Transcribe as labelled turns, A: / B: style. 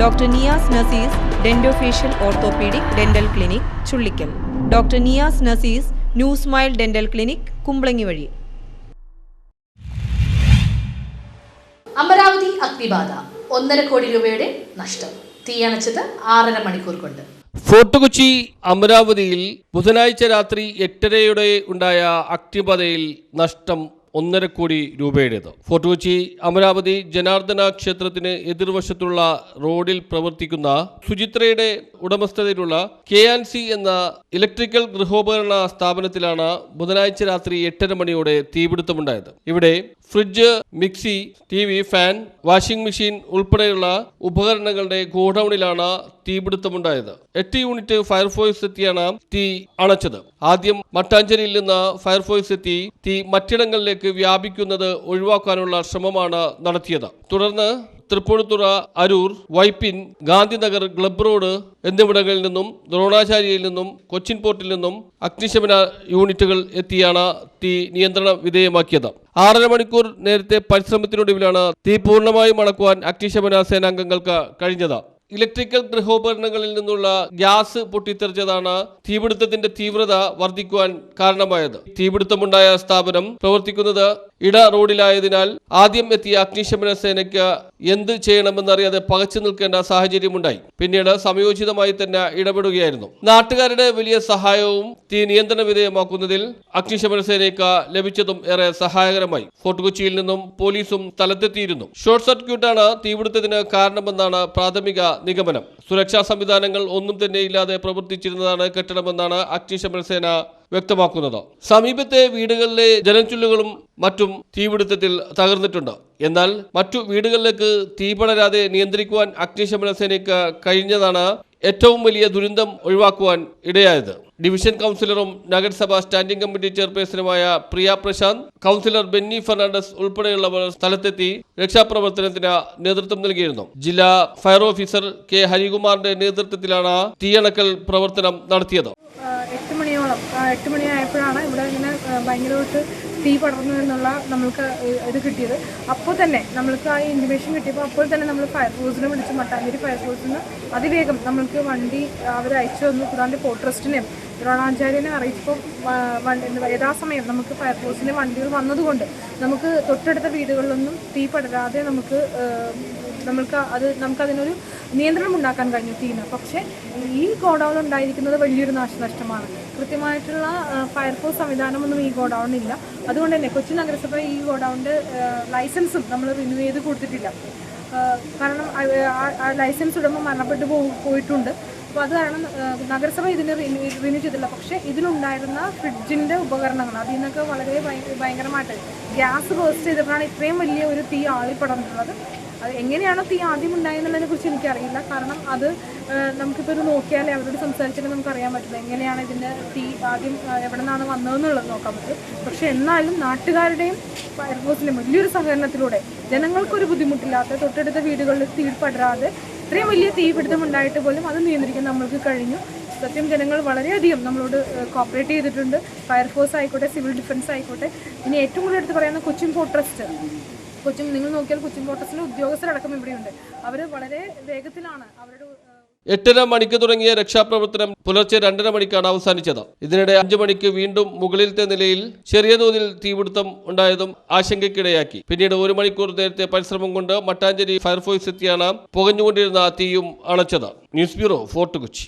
A: Doctor Niyas Nasees dentofacial orthopaedic dental clinic Chullickal. Doctor Niyas Nasees new smile dental clinic Kumbalangi വഴി.
B: അമരാവതി അഗ്നിബാധ ഒന്നര കോടി രൂപയുടെ നഷ്ടം. തീയണച്ചത് ആറര മണിക്കൂർ കൊണ്ട്.
C: ഫോർട്ട് കൊച്ചി അമരാവതിയിൽ ബുധനാഴ്ച രാത്രി എട്ടരയോടെ ഉണ്ടായ അഗ്നിബാധയിൽ നഷ്ടം ഒന്നര കോടി രൂപയുടേത്. ഫോർട്ട് കൊച്ചി അമരാവതി ജനാർദ്ദന ക്ഷേത്രത്തിന് എതിർവശത്തുള്ള റോഡിൽ പ്രവർത്തിക്കുന്ന സുചിത്രയുടെ ഉടമസ്ഥതയിലുള്ള കെ ആൻ സി എന്ന ഇലക്ട്രിക്കൽ ഗൃഹോപകരണ സ്ഥാപനത്തിലാണ് ബുധനാഴ്ച രാത്രി എട്ടര മണിയോടെ തീപിടുത്തമുണ്ടായത്. ഇവിടെ fridge mixie T fan washing machine ഉൾപ്പെടെയുള്ള ഉപകരണങ്ങളുടെ ഗോഡൌണിലാണ് തീപിടുത്തമുണ്ടായത്. എട്ട് യൂണിറ്റ് ഫയർഫോഴ്സ് എത്തിയാണ് തീ അണച്ചത്. ആദ്യം മട്ടാഞ്ചേരിയിൽ നിന്ന് ഫയർഫോഴ്സ് എത്തി തീ മറ്റിടങ്ങളിലേക്ക് വ്യാപിക്കുന്നത് ഒഴിവാക്കാനുള്ള ശ്രമമാണ് നടത്തിയത്. തുടർന്ന് തൃപ്പൂണിത്തുറ അരൂർ വൈപ്പിൻ ഗാന്ധിനഗർ ഗ്ലബ് റോഡ് എന്നിവിടങ്ങളിൽ നിന്നും ദ്രോണാചാര്യയിൽ നിന്നും കൊച്ചിൻ പോർട്ടിൽ നിന്നും അഗ്നിശമന യൂണിറ്റുകൾ എത്തിയാണ് തീ നിയന്ത്രണ വിധേയമാക്കിയത്. ആറര മണിക്കൂർ നേരത്തെ പരിശ്രമത്തിനൊടുവിലാണ് തീ പൂർണമായും അടക്കുവാൻ അഗ്നിശമന സേനാംഗങ്ങൾക്ക് കഴിഞ്ഞത്. ഇലക്ട്രിക്കൽ ഗൃഹോപകരണങ്ങളിൽ നിന്നുള്ള ഗ്യാസ് പൊട്ടിത്തെറിച്ചതാണ് തീപിടുത്തത്തിന്റെ തീവ്രത വർദ്ധിക്കുവാൻ കാരണമായത്. തീപിടുത്തമുണ്ടായ സ്ഥാപനം പ്രവർത്തിക്കുന്നത് ഇട റോഡിലായതിനാൽ ആദ്യം എത്തിയ അഗ്നിശമന സേനയ്ക്ക് എന്ത് ചെയ്യണമെന്നറിയാതെ പകച്ചു നിൽക്കേണ്ട സാഹചര്യമുണ്ടായി. പിന്നീട് സമയോചിതമായി തന്നെ ഇടപെടുകയായിരുന്നു. നാട്ടുകാരുടെ വലിയ സഹായവും തീ നിയന്ത്രണ വിധേയമാക്കുന്നതിൽ അഗ്നിശമന സേനയ്ക്ക് ലഭിച്ചതും ഏറെ സഹായകരമായി. ഫോർട്ട് കൊച്ചിയിൽ നിന്നും പോലീസും സ്ഥലത്തെത്തിയിരുന്നു. ഷോർട്ട് സർക്യൂട്ടാണ് തീപിടുത്തത്തിന് കാരണമെന്നാണ് പ്രാഥമിക നിഗമനം. സുരക്ഷാ സംവിധാനങ്ങൾ ഒന്നും തന്നെ ഇല്ലാതെ പ്രവർത്തിച്ചിരുന്നതാണ് കെട്ടിടമെന്നാണ് അഗ്നിശമന സേന വ്യക്തമാക്കുന്നത്. സമീപത്തെ വീടുകളിലെ ജലചുല്ലുകളും മറ്റും തീപിടുത്തത്തിൽ തകർന്നിട്ടുണ്ട്. എന്നാൽ മറ്റു വീടുകളിലേക്ക് തീ പടരാതെ നിയന്ത്രിക്കുവാൻ അഗ്നിശമന സേനയ്ക്ക് കഴിഞ്ഞതാണ് ഏറ്റവും വലിയ ദുരന്തം ഒഴിവാക്കുവാൻ ഇടയായത്. ഡിവിഷൻ കൗൺസിലറും നഗരസഭ സ്റ്റാൻഡിംഗ് കമ്മിറ്റി ചെയർപേഴ്സണുമായ പ്രിയ പ്രശാന്ത് കൗൺസിലർ ബെന്നി ഫെർണാണ്ടസ് ഉൾപ്പെടെയുള്ളവർ സ്ഥലത്തെത്തി രക്ഷാപ്രവർത്തനത്തിന് നേതൃത്വം നൽകിയിരുന്നു. ജില്ലാ ഫയർ ഓഫീസർ കെ ഹരികുമാറിന്റെ നേതൃത്വത്തിലാണ് തീയണക്കൽ പ്രവർത്തനം നടത്തിയത്.
D: എട്ട് മണിയോളം എട്ട് മണിയായപ്പോഴാണ് ഇവിടെ ഇങ്ങനെ ഭയങ്കരമായിട്ട് തീ പടർന്നു എന്നുള്ള നമ്മൾക്ക് ഇത് കിട്ടിയത്. അപ്പോൾ തന്നെ നമ്മൾക്ക് ആ ഇൻഫർമേഷൻ കിട്ടിയപ്പോൾ അപ്പോൾ തന്നെ നമ്മൾ ഫയർഫോഴ്സിനെ വിളിച്ച് മട്ടാഞ്ചേരി ഫയർഫോഴ്സിന് അതിവേഗം നമ്മൾക്ക് വണ്ടി അവർ അയച്ചു തന്നു. കൂടാണ്ട് പോട്രസ്റ്റിനെയും ദ്രോണാചാര്യനെ അറിയിച്ചപ്പോൾ യഥാസമയം നമുക്ക് ഫയർഫോഴ്സിന്റെ വണ്ടികൾ വന്നതുകൊണ്ട് നമുക്ക് തൊട്ടടുത്ത വീടുകളിലൊന്നും തീ പടരാതെ നമുക്ക് ആ, നമ്മൾക്ക് അത് നമുക്ക് അതിനൊരു നിയന്ത്രണം ഉണ്ടാക്കാൻ കഴിഞ്ഞു തീന്. പക്ഷേ ഈ ഗോഡൗൺ ഉണ്ടായിരിക്കുന്നത് വലിയൊരു നാശനഷ്ടമാണ് കൃത്യമായിട്ടുള്ള ഫയർഫോഴ്സ് സംവിധാനമൊന്നും ഈ ഗോഡൗണില്ല അതുകൊണ്ട് തന്നെ കൊച്ചി നഗരസഭ ഈ ഗോഡൗണിന്റെ ലൈസൻസും നമ്മൾ റിന്യൂ ചെയ്ത് കൊടുത്തിട്ടില്ല. കാരണം ലൈസൻസ് ഉടമ മരണപ്പെട്ടു പോയിട്ടുണ്ട്. അപ്പോൾ അത് കാരണം നഗരസഭ ഇതിന് റിന്യൂ ചെയ്തില്ല പക്ഷേ ഇതിലുണ്ടായിരുന്ന ഫ്രിഡ്ജിന്റെ ഉപകരണങ്ങൾ അതിൽ നിന്നൊക്കെ വളരെ ഭയങ്കരമായിട്ട് ഗ്യാസ് ബേസ്റ്റ് ചെയ്തപ്പോഴാണ് ഇത്രയും വലിയ ഒരു തീ ആളിപ്പടർന്നിട്ടുള്ളത് അത് എങ്ങനെയാണോ തീ ആദ്യം ഉണ്ടായെന്നുള്ളതിനെ കുറിച്ച് എനിക്കറിയില്ല. കാരണം അത് നമുക്കിപ്പോൾ ഒരു നോക്കിയാലേ അവരോട് സംസാരിച്ചാലേ നമുക്ക് അറിയാൻ പറ്റില്ല എങ്ങനെയാണ് ഇതിന്റെ തീ ആദ്യം എവിടെ നിന്നാണ് വന്നതെന്നുള്ളത് നോക്കാൻ പറ്റും. പക്ഷെ എന്നാലും നാട്ടുകാരുടെയും ഫയർഫോഴ്സിന്റെയും വലിയൊരു സഹകരണത്തിലൂടെ ജനങ്ങൾക്കൊരു ബുദ്ധിമുട്ടില്ലാത്ത തൊട്ടടുത്ത വീടുകളിൽ തീ പടരാതെ ഇത്രയും വലിയ തീപിടുത്തം ഉണ്ടായിട്ട് പോലും അത് നിയന്ത്രിക്കാൻ നമ്മൾക്ക് കഴിഞ്ഞു. സത്യം ജനങ്ങൾ വളരെയധികം നമ്മളോട് കോപ്പറേറ്റ് ചെയ്തിട്ടുണ്ട്. ഫയർഫോഴ്സ് ആയിക്കോട്ടെ സിവിൽ ഡിഫൻസ് ആയിക്കോട്ടെ. ഇനി ഏറ്റവും കൂടുതൽ എടുത്ത് പറയുന്ന കൊച്ചിൻ പോർട്ട് ട്രസ്റ്റ് കൊച്ചിൻ നിങ്ങൾ നോക്കിയാൽ കൊച്ചിൻ ട്രസ്റ്റിലെ ഉദ്യോഗസ്ഥരടക്കം ഇവിടെയുണ്ട്. അവർ വളരെ വേഗത്തിലാണ് അവരുടെ
C: എട്ടര മണിക്ക് തുടങ്ങിയ രക്ഷാപ്രവർത്തനം പുലർച്ചെ രണ്ടര മണിക്കാണ് അവസാനിച്ചത്. ഇതിനിടെ അഞ്ചു മണിക്ക് വീണ്ടും മുകളിലത്തെ നിലയിൽ ചെറിയ തോതിൽ തീപിടുത്തം ഉണ്ടായതും ആശങ്കയ്ക്കിടയാക്കി. പിന്നീട് ഒരു മണിക്കൂർ നേരത്തെ പരിശ്രമം കൊണ്ട് മട്ടാഞ്ചേരി ഫയർഫോഴ്സ് എത്തിയാണ് പുകഞ്ഞുകൊണ്ടിരുന്ന തീയും അണച്ചത്. News bureau Fort Kochi.